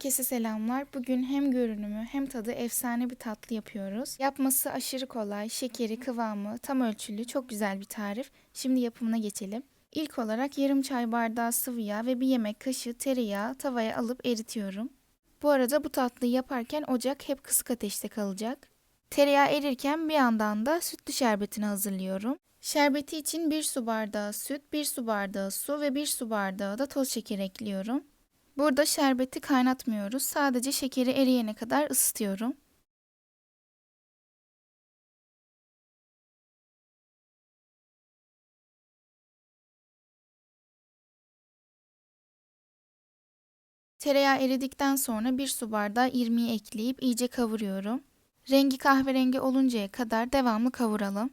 Herkese selamlar. Bugün hem görünümü hem tadı efsane bir tatlı yapıyoruz. Yapması aşırı kolay, şekeri, kıvamı tam ölçülü, çok güzel bir tarif. Şimdi yapımına geçelim. İlk olarak yarım çay bardağı sıvı yağ ve bir yemek kaşığı tereyağı tavaya alıp eritiyorum. Bu arada bu tatlıyı yaparken ocak hep kısık ateşte kalacak. Tereyağı erirken bir yandan da sütlü şerbetini hazırlıyorum. Şerbeti için 1 su bardağı süt, 1 su bardağı su ve 1 su bardağı da toz şeker ekliyorum. Burada şerbeti kaynatmıyoruz. Sadece şekeri eriyene kadar ısıtıyorum. Tereyağı eridikten sonra bir su bardağı irmiği ekleyip iyice kavuruyorum. Rengi kahverengi oluncaya kadar devamlı kavuralım.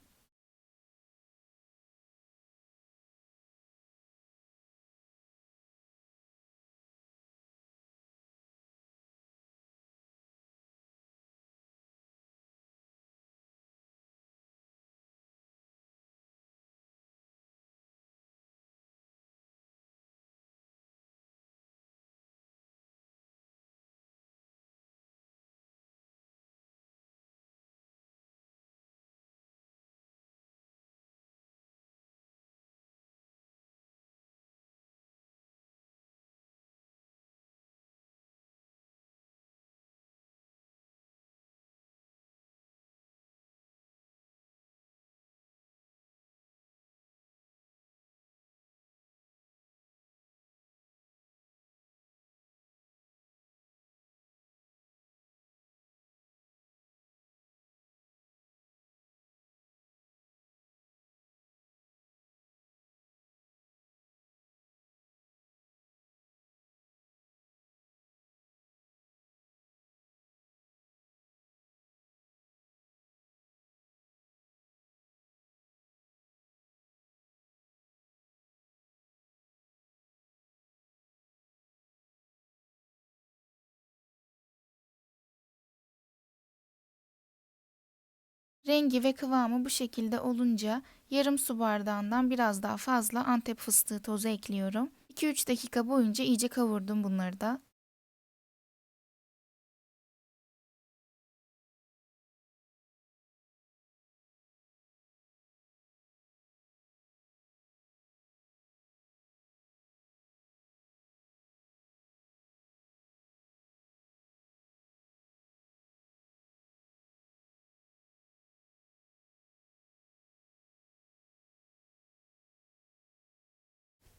Rengi ve kıvamı bu şekilde olunca yarım su bardağından biraz daha fazla antep fıstığı tozu ekliyorum. 2-3 dakika boyunca iyice kavurdum bunları da.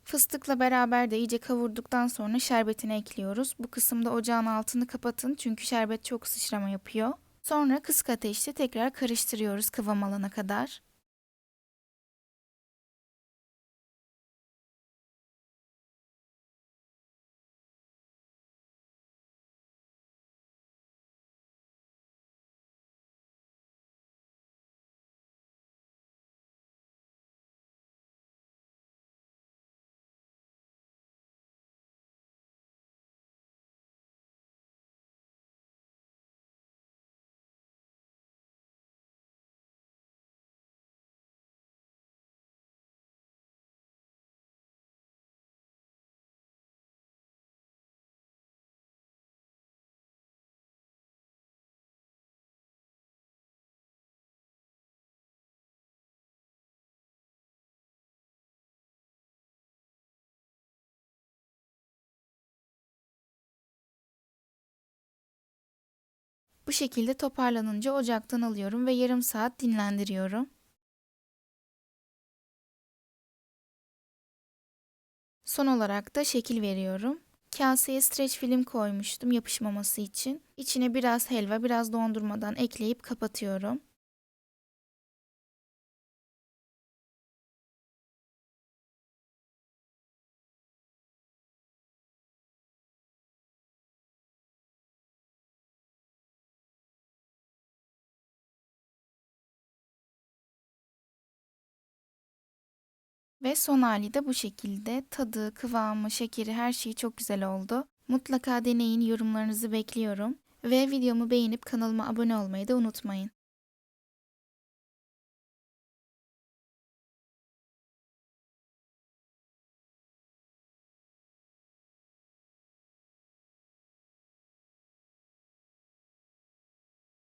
Fıstıkla beraber de iyice kavurduktan sonra şerbetini ekliyoruz. Bu kısımda ocağın altını kapatın çünkü şerbet çok sıçrama yapıyor. Sonra kısık ateşte tekrar karıştırıyoruz kıvam alana kadar. Bu şekilde toparlanınca ocaktan alıyorum ve yarım saat dinlendiriyorum. Son olarak da şekil veriyorum. Kaseye streç film koymuştum yapışmaması için. İçine biraz helva, biraz dondurmadan ekleyip kapatıyorum. Ve son hali de bu şekilde. Tadı, kıvamı, şekeri her şeyi çok güzel oldu. Mutlaka deneyin, yorumlarınızı bekliyorum. Ve videomu beğenip kanalıma abone olmayı da unutmayın.